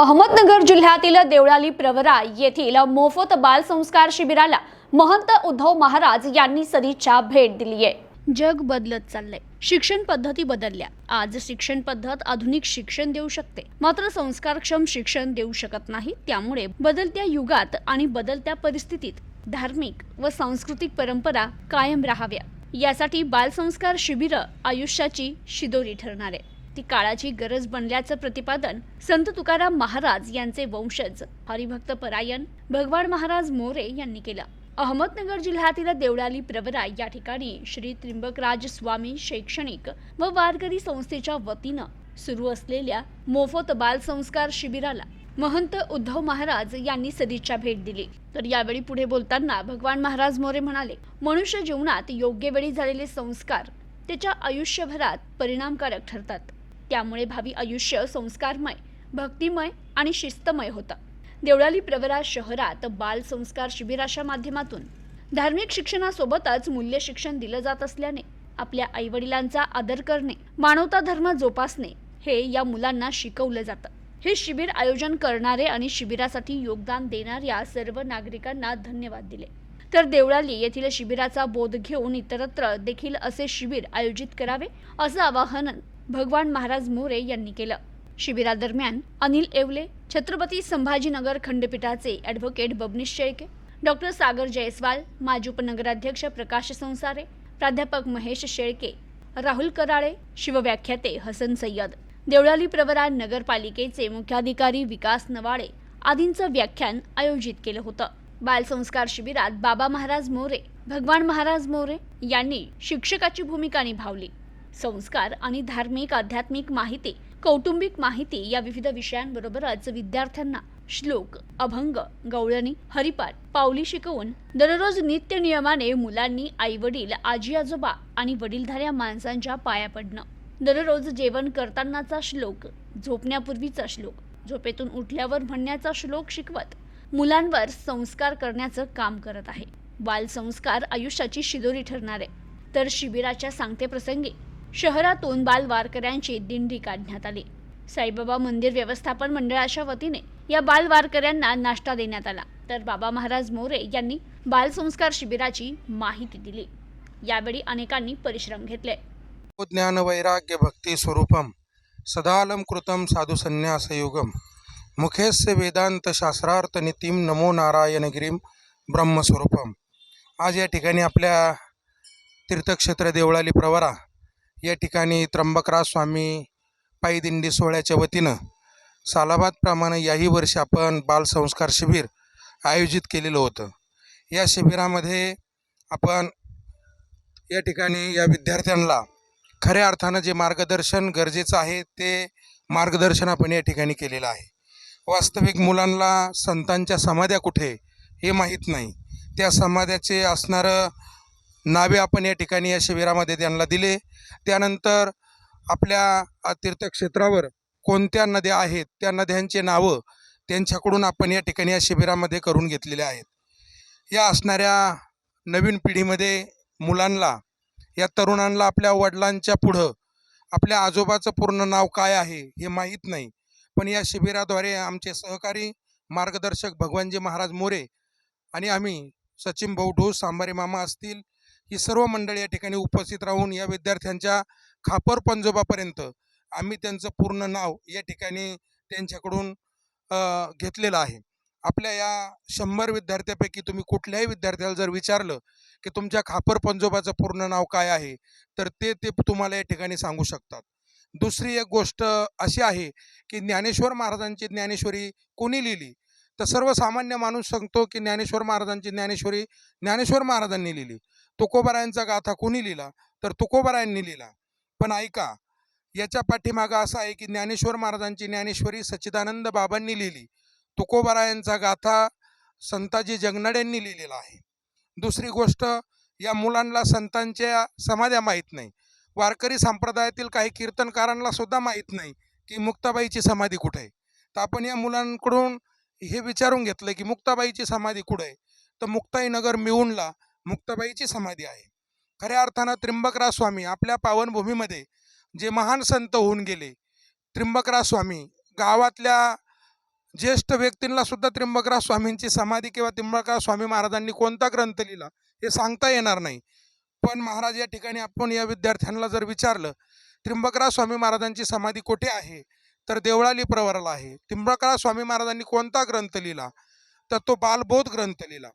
अहमदनगर जिल्ह्यातील देवळाली प्रवरा येथील मोफत बाल संस्कार शिबिराला महंत उद्धव महाराज यांनी सदिच्छा भेट दिली आहे. जग बदलत चाललंय. शिक्षण पद्धती बदलल्या. आज शिक्षण पद्धत आधुनिक शिक्षण देऊ शकते. मात्र संस्कारक्षम शिक्षण देऊ शकत नाही. त्यामुळे बदलत्या युगात आणि बदलत्या परिस्थितीत धार्मिक व सांस्कृतिक परंपरा कायम राहाव्या. यासाठी बालसंस्कार शिबिरं आयुष्याची शिदोरी ठरणार आहे ती काळाची गरज बनल्याचं प्रतिपादन संत तुकाराम महाराज यांचे वंशज हरिभक्त परायण भगवान महाराज मोरे यांनी केलं. अहमदनगर जिल्ह्यातील देवळाली प्रवरा या ठिकाणी श्री त्रिंबकराज स्वामी शैक्षणिक व वारकरी संस्थेच्या वतीनं सुरू असलेल्या मोफत बाल संस्कार शिबिराला महंत उद्धव महाराज यांनी सदिच्छा भेट दिली. तर यावेळी पुढे बोलताना भगवान महाराज मोरे म्हणाले मनुष्य जीवनात योग्य वेळी झालेले संस्कार त्याच्या आयुष्यभरात परिणामकारक ठरतात. त्यामुळे भावी आयुष्य संस्कारमय भक्तिमय आणि शिस्तमय होतं. देवळाली प्रवरा शहरात बाल संस्कार शिबिराच्या माध्यमातून धार्मिक शिक्षणासोबतच मूल्य शिक्षण दिलं जात असल्याने आपल्या आईवडिलांचा आदर करणे मानवता धर्म जोपासणे हे या मुलांना शिकवलं जातं. हे शिबिर आयोजन करणारे आणि शिबिरासाठी योगदान देणाऱ्या सर्व नागरिकांना धन्यवाद दिले. तर देवळाली येथील शिबिराचा बोध घेऊन इतरत्र देखील असे शिबिर आयोजित करावे असं आवाहन भगवान महाराज मोरे यांनी केलं. शिबिरादरम्यान अनिल येवले छत्रपती संभाजीनगर खंडपीठाचे ॲडव्होकेट बबनीश शेळके डॉक्टर सागर जयस्वाल माजी उपनगराध्यक्ष प्रकाश संसारे प्राध्यापक महेश शेळके राहुल कराळे शिवव्याख्याते हसन सय्यद देवळाली प्रवरा नगरपालिकेचे मुख्याधिकारी विकास नवाळे आदींचं व्याख्यान आयोजित केलं होतं. बालसंस्कार शिबिरात बाबा महाराज मोरे भगवान महाराज मोरे यांनी शिक्षकाची भूमिका निभावली. संस्कार आणि धार्मिक आध्यात्मिक माहिती कौटुंबिक माहिती या विविध विषयांबरोबरच विद्यार्थ्यांना श्लोक अभंग गवळणी हरिपाठ पावली शिकवून दररोज नित्य नियमाने मुलांनी आई वडील आजी आजोबा आणि वडीलधाऱ्या माणसांच्या पाया पडणं. दररोज जेवण करतानाचा श्लोक झोपण्यापूर्वीचा श्लोक झोपेतून उठल्यावर म्हणण्याचा श्लोक शिकवत मुलांवर संस्कार करण्याचं काम करत आहे. बालसंस्कार आयुष्याची शिदोरी ठरणार आहे. तर शिबिराच्या सांगतेप्रसंगी शहरातून बाल वारकऱ्यांची दिंडी काढण्यात आली. साईबाबा मंदिर व्यवस्थापन मंडळाच्या वतीने या बाल वारकऱ्यांना नाश्ता देण्यात आला. तर बाबा महाराज मोरे यांनी बालसंस्कार शिबिराची माहिती दिली. यावेळी अनेकांनी परिश्रम घेतले. ज्ञान वैराग्य भक्ती स्वरूपम सदालम कृतम साधु संन्यासयुगम मुखेस्य वेदांत शास्त्रार्थ नितीम नमो नारायणगिरीम ब्रह्मस्वरूपम आज या ठिकाणी आपल्या तीर्थक्षेत्र देवळाली प्रवरा या ठिकाणी त्र्यंबकराज स्वामी पायी दिंडी सोहळ्याच्या वतीनं सालाबादप्रमाणे याही वर्षी आपण बालसंस्कार शिबिर आयोजित केलेलं होतं. या शिबिरामध्ये आपण या ठिकाणी या विद्यार्थ्यांना खऱ्या अर्थानं जे मार्गदर्शन गरजेचं आहे ते मार्गदर्शन आपण या ठिकाणी केलेलं आहे. वास्तविक मुलांना संतांच्या समाध्या कुठे हे माहीत नाही. त्या समाध्याचे असणारं नावे आपण या ठिकाणी या शिबिरामध्ये त्यांना दिले. त्यानंतर आपल्या तीर्थक्षेत्रावर कोणत्या नद्या आहेत त्या नद्यांचे नावं त्यांच्याकडून आपण या ठिकाणी या शिबिरामध्ये करून घेतलेले आहेत. या असणाऱ्या नवीन पिढीमध्ये मुलांना या तरुणांना आपल्या वडिलांच्या पुढं आपल्या आजोबाचं पूर्ण नाव काय आहे हे माहीत नाही. पण या शिबिराद्वारे आमचे सहकारी मार्गदर्शक भगवानजी महाराज मोरे आणि आम्ही सचिन भाऊ सांबारे मामा असतील ही सर्व मंडळी या ठिकाणी उपस्थित राहून या विद्यार्थ्यांच्या खापर पंजोबापर्यंत आम्ही त्यांचं पूर्ण नाव या ठिकाणी त्यांच्याकडून घेतलेलं आहे. आपल्या या शंभर विद्यार्थ्यापैकी तुम्ही कुठल्याही विद्यार्थ्याला जर विचारलं की तुमच्या खापर पंजोबाचं पूर्ण नाव काय आहे तर ते ते तुम्हाला या ठिकाणी सांगू शकतात. दुसरी एक गोष्ट अशी आहे की ज्ञानेश्वर महाराजांची ज्ञानेश्वरी कोणी लिहिली? तर सर्वसामान्य माणूस सांगतो की ज्ञानेश्वर महाराजांची ज्ञानेश्वरी ज्ञानेश्वर महाराजांनी लिहिली. तुकोबारायांचा गाथा कोणी लिहिला? तर तुकोबारायांनी लिहिला. पण ऐका याच्या पाठीमागं असं आहे की ज्ञानेश्वर महाराजांची ज्ञानेश्वरी सच्चिदानंद बाबांनी लिहिली. तुकोबारायांचा गाथा संताजी जगनाड्यांनी लिहिलेला आहे. दुसरी गोष्ट या मुलांना संतांच्या समाध्या माहीत नाही. वारकरी संप्रदायातील काही कीर्तनकारांना सुद्धा माहीत नाही की मुक्ताबाईची समाधी कुठे आहे. तर आपण या मुलांकडून हे विचारून घेतलं की मुक्ताबाईची समाधी कुठे आहे? तर मुक्ताईनगर मिळूनला मुक्ताबाईची समाधी आहे. खऱ्या अर्थानं त्र्यंबकराज स्वामी आपल्या पावनभूमीमध्ये जे महान संत होऊन गेले त्र्यंबकराज स्वामी गावातल्या ज्येष्ठ व्यक्तींना सुद्धा त्र्यंबकराज स्वामींची समाधी किंवा त्र्यंबकराज स्वामी महाराजांनी कोणता ग्रंथ लिहिला हे सांगता येणार नाही. पण महाराज या ठिकाणी आपण या विद्यार्थ्यांना जर विचारलं त्र्यंबकराज स्वामी महाराजांची समाधी कुठे आहे? तर देवळाली प्रवराला आहे. त्र्यंबकराज स्वामी महाराजांनी कोणता ग्रंथ लिहिला? तर तो बालबोध ग्रंथ लिहिला.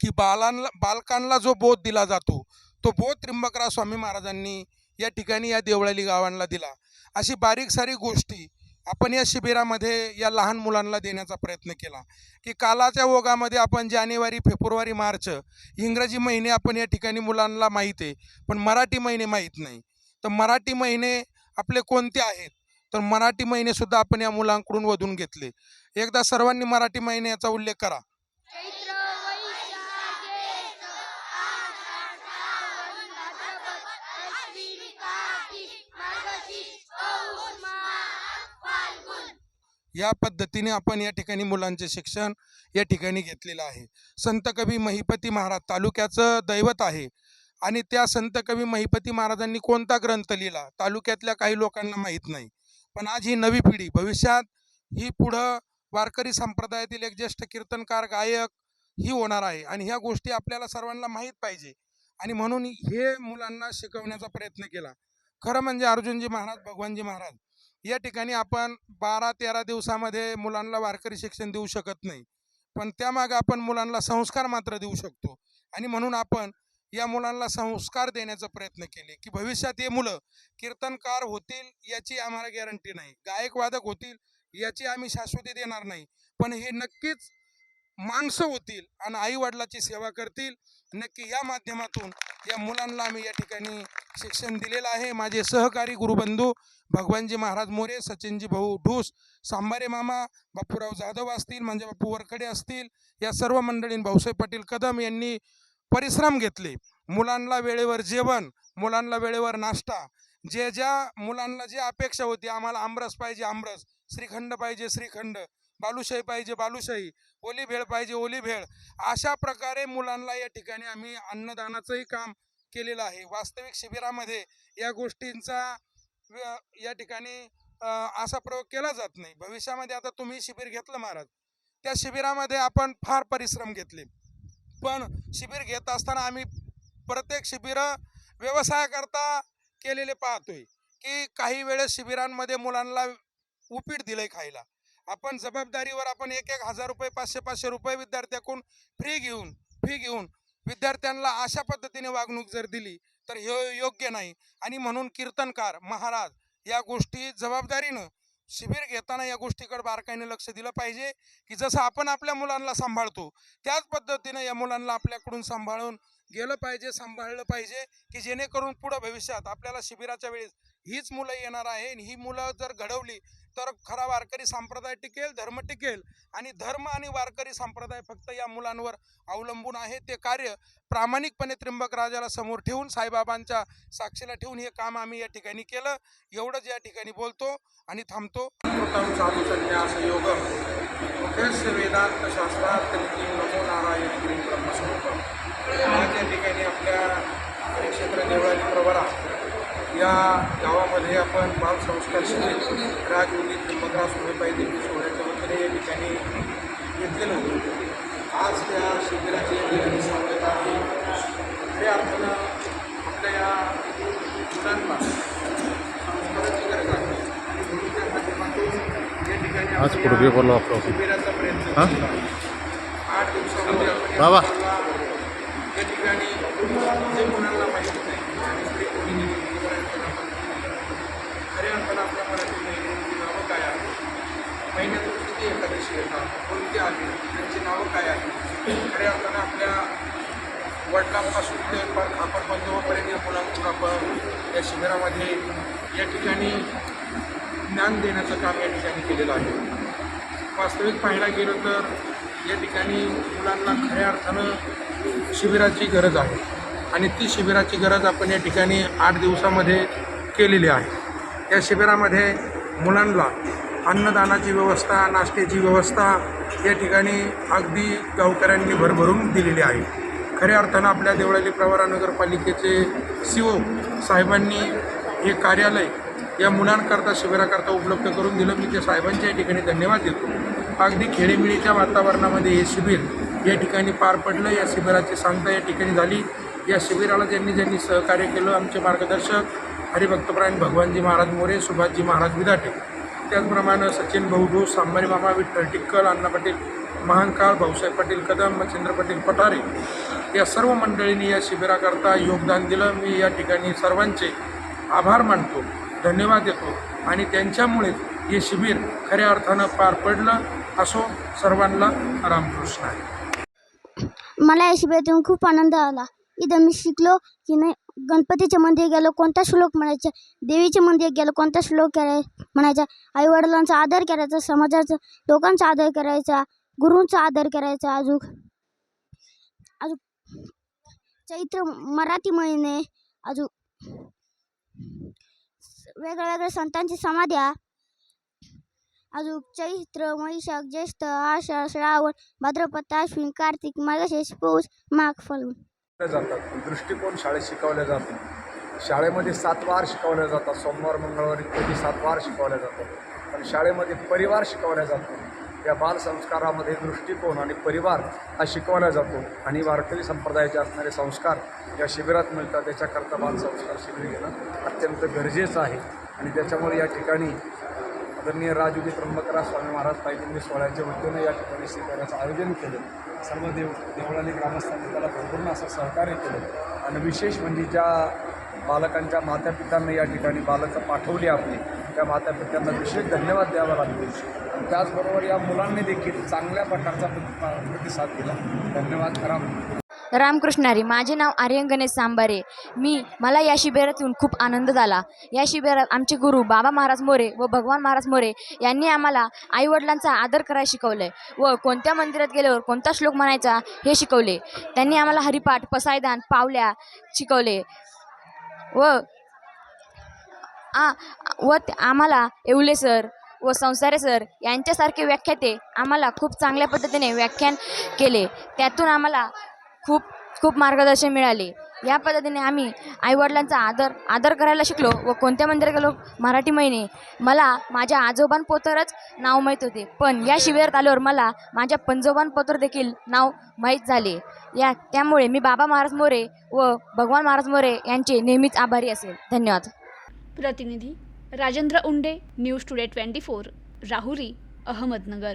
की बालांना बालकांना जो बोध दिला जातो तो बोध त्र्यंबकराव स्वामी महाराजांनी या ठिकाणी या देवळाली गावांना दिला. अशी बारीक सारी गोष्टी आपण या शिबिरामध्ये या लहान मुलांना देण्याचा प्रयत्न केला. की कालाच्या ओघामध्ये आपण जानेवारी फेब्रुवारी मार्च इंग्रजी महिने आपण या ठिकाणी मुलांना माहीत आहे पण मराठी महिने माहीत नाही. तर मराठी महिने आपले कोणते आहेत? तर मराठी महिनेसुद्धा आपण या मुलांकडून वधून घेतले. एकदा सर्वांनी मराठी महिन्याचा उल्लेख करा चैत्र वैशाख ज्येष्ठ आषाढ श्रावण भाद्रपद अश्विन कार्तिक मार्गशीर्ष पौष माघ फाल्गुन या पद्धतीने आपण या ठिकाणी मुलांचे शिक्षण या ठिकाणी घेतलेलं आहे. संत कवी महिपती महाराज तालुक्याचं दैवत आहे आणि त्या संत कवी महिपती महाराजांनी कोणता ग्रंथ लिहिला तालुक्यातल्या काही लोकांना माहीत नाही. पण आज ही नवी पिढी भविष्यात ही पुढं वारकरी संप्रदायातील एक ज्येष्ठ कीर्तनकार गायक ही होणार आहे आणि ह्या गोष्टी आपल्याला सर्वांना माहीत पाहिजे आणि म्हणून हे मुलांना शिकवण्याचा प्रयत्न केला. खरं म्हणजे अर्जुनजी महाराज भगवानजी महाराज या ठिकाणी आपण बारा तेरा दिवसामध्ये मुलांना वारकरी शिक्षण देऊ शकत नाही. पण त्यामागे आपण मुलांना संस्कार मात्र देऊ शकतो. आणि म्हणून आपण या मुलांना संस्कार देण्याचा प्रयत्न केले की भविष्यात हे मुलं कीर्तनकार होतील याची आम्हाला गॅरंटी नाही. गायक वादक होतील याची आम्ही शाश्वती देणार नाही. पण हे नक्कीच माणसं होतील आणि आई वडिलाची सेवा करतील. नक्की या माध्यमातून या मुलांना आम्ही या ठिकाणी शिक्षण दिलेलं आहे. माझे सहकारी गुरुबंधू भगवानजी महाराज मोरे सचिनजी भाऊ ढूस सांबारे मामा बापूराव जाधव असतील म्हणजे बापू वरखडे असतील या सर्व मंडळीं भाऊसाहेब पाटील कदम यांनी परिश्रम घेतले. मुलांना वेळेवर जेवण मुलांना वेळेवर नाश्ता जे ज्या मुलांना जी अपेक्षा होती आम्हाला आमरस पाहिजे आमरस श्रीखंड पाहिजे श्रीखंड बालुशाही पाहिजे बालुशाही ओली भेळ पाहिजे ओली भेळ. अशा प्रकारे मुलांना या ठिकाणी आम्ही अन्नदानाचंही काम केलेलं आहे. वास्तविक शिबिरामध्ये या गोष्टींचा व्य- या ठिकाणी असा प्रयोग केला जात नाही. भविष्यामध्ये आता तुम्ही शिबिर घेतलं महाराज त्या शिबिरामध्ये आपण फार परिश्रम घेतले. पण शिबिर घेत असताना आम्ही प्रत्येक शिबिरं व्यवसायाकरता केलेले पाहतोय की काही वेळेस शिबिरांमध्ये मुलांना उपीट दिलंय खायला. आपण जबाबदारीवर आपण एक एक हजार रुपये पाचशे पाचशे रुपये विद्यार्थ्याकडून फ्री घेऊन फी घेऊन विद्यार्थ्यांना अशा पद्धतीने वागणूक जर दिली तर हे योग्य नाही. आणि म्हणून कीर्तनकार महाराज या गोष्टी जबाबदारीनं शिबिर घेताना या गोष्टीकडे बारकाईने लक्ष दिलं पाहिजे की जसं आपण आपल्या मुलांना सांभाळतो त्याच पद्धतीनं या मुलांना आपल्याकडून सांभाळून गेलं पाहिजे सांभाळलं पाहिजे की जेणेकरून पुढं भविष्यात आपल्याला शिबिराच्या वेळेस हीच मुलं येणार आहे आणि ही मुलं जर घडवली तर खरा वारकरी संप्रदाय टिकेल धर्म टिकेल आणि धर्म आणि वारकरी संप्रदाय फक्त या मुलांवर अवलंबून आहे. ते कार्य प्रामाणिकपणे त्र्यंबक राजाला समोर ठेवून साईबाबांच्या साक्षीला ठेवून हे काम आम्ही या ठिकाणी केलं. एवढंच या ठिकाणी बोलतो आणि थांबतो. साधू संन्यास योगम. वेदांत शास्त्रार्थ नमो नारायण ब्रह्मस्वरूप. आज या ठिकाणी आपल्या क्षेत्र देवळाली प्रवरा. या गावामध्ये आपण बालसंस्कार शिबिर राजयोगी त्र्यंबकराव सुरेबाई देवी सोहळ्याच्या वतीने या ठिकाणी घेतलेलं होतं. आज त्या शिबिराची या ठिकाणी सांगत आहे. खऱ्या अर्थानं आपल्या या मुलांना संस्काराची गरज आहे. आणि म्हणून त्या माध्यमातून या ठिकाणी शिबिराचा प्रयत्न. आठ दिवसामध्ये आपण या बाबा. मुलांना या ठिकाणी जे मुलांना माहीत नाही आणि स्त्री कोणी दिली मुलांना आपण खऱ्या अर्थानं आपल्या मराठी महिन्यांची नावं काय आहेत महिन्यातून किती एकादशी येतात कोणते आली त्यांची नावं काय आहेत? खऱ्या अर्थानं आपल्या वडिलांपासून ते पण आपण बंधूपर्यंत या मुलांकडून आपण या शिबिरामध्ये या ठिकाणी ज्ञान देण्याचं काम या ठिकाणी केलेलं आहे. वास्तविक पाहायला गेलं तर या ठिकाणी मुलांना खऱ्या अर्थानं शिबिराची गरज आहे आणि ती शिबिराची गरज आपण या ठिकाणी आठ दिवसामध्ये केलेली आहे. या शिबिरामध्ये मुलांना अन्नदानाची व्यवस्था नाश्त्याची व्यवस्था या ठिकाणी अगदी गावकऱ्यांनी भरभरून दिलेली आहे. खऱ्या अर्थानं आपल्या देवळाली प्रवरा नगरपालिकेचे सी ओ साहेबांनी हे कार्यालय या मुलांकरता शिबिराकरता उपलब्ध करून दिलं. मी त्या साहेबांच्या या ठिकाणी धन्यवाद देतो. अगदी खेळीमिळीच्या वातावरणामध्ये हे शिबिर या ठिकाणी पार पडलं. या शिबिराची सांगता या ठिकाणी झाली. या शिबिराला ज्यांनी ज्यांनी सहकार्य केलं आमचे मार्गदर्शक हरिभक्तप्रायण भगवानजी महाराज मोरे सुभाषजी महाराज विदाटे त्याचप्रमाणे सचिन भाऊ सांबारी मामा विठ्ठल टिक्कल अण्णा पाटील महांकाळ भाऊसाहेब पाटील कदम मच्छिंद्र पाटील पठारे या सर्व मंडळींनी या शिबिराकरता योगदान दिलं. मी या ठिकाणी सर्वांचे आभार मानतो धन्यवाद देतो आणि त्यांच्यामुळेच हे शिबिर खऱ्या अर्थानं पार पडलं असो सर्वांना रामकृष्ण आहे. मला या शिबिरातून खूप आनंद आला. इथं मी शिकलो की नाही गणपतीचे मंदिर गेलो कोणता श्लोक म्हणायचा? देवीचे मंदिर गेलो कोणता श्लोक कराय म्हणायचा आईवडिलांचा आदर करायचा समाजाचा लोकांचा आदर करायचा गुरूंचा आदर करायचा अजून. अजून चैत्र मराठी महिने अजून. वेगळ्या वेगळ्या संतांची समाध्या अजून चैत्र वैशाख ज्येष्ठ आषाढ श्रावण भाद्रपद अश्विन कार्तिक मार्गशीर्ष पौष माघ फाल्गुन. जातात. दृष्टिकोन शाळेत शिकवल्या जातो. शाळेमध्ये सात वार शिकवल्या जातात. सोमवार मंगळवारी कधी सात वार शिकवल्या जातात. पण शाळेमध्ये परिवार शिकवल्या जातो. या बालसंस्कारामध्ये दृष्टिकोन आणि परिवार हा शिकवला जातो. आणि वारकरी संप्रदायाचे असणारे संस्कार या शिबिरात मिळतात. त्याच्याकरता बालसंस्कार शिबिर घेणं अत्यंत गरजेचं आहे. आणि त्याच्यामुळे या ठिकाणी आदरणीय राजूजी त्र्यंबकराज स्वामी महाराज पायदिंडी सोहळ्याच्या वतीनं या ठिकाणी स्वीकाराचं आयोजन केलं. सर्व देव देवळाली ग्रामस्थांनी त्याला भरपूर असं सहकार्य केलं. आणि विशेष म्हणजे ज्या बालकांच्या मातापित्यांना या ठिकाणी बालकं पाठवली आपली त्या मातापित्यांना विशेष धन्यवाद द्यावा लागतो. आणि त्याचबरोबर या मुलांनी देखील चांगल्या प्रकारचा प्रतिसाद दिला. धन्यवाद करा रामकृष्णारी माझे नाव आर्यन गणेश सांबारे. मी मला या शिबिरातून खूप आनंद झाला. या शिबिरात आमचे गुरु बाबा महाराज मोरे व भगवान महाराज मोरे यांनी आम्हाला आईवडिलांचा आदर करायला शिकवलं व कोणत्या मंदिरात गेल्यावर कोणता श्लोक म्हणायचा हे शिकवले. त्यांनी आम्हाला हरिपाठ पसायदान पावल्या शिकवले व आ व ते- आम्हाला येवले सर व संसारे सर यांच्यासारखे व्याख्याते आम्हाला खूप चांगल्या पद्धतीने व्याख्यान केले. त्यातून आम्हाला खूप खूप मार्गदर्शन मिळाले. या पद्धतीने आम्ही आईवडिलांचा आदर आदर करायला शिकलो व कोणत्या मंदिरात गेलो मराठी महिने. मला माझ्या आजोबांपोतरच नाव माहीत होते. पण या शिबिरात आल्यावर मला माझ्या पंजोबांपोतर देखील नाव माहीत झाले. या त्यामुळे मी बाबा महाराज मोरे व भगवान महाराज मोरे यांचे नेहमीच आभारी असेल. धन्यवाद. प्रतिनिधी Rajendra Unde news today twenty four Rahuri Ahmednagar.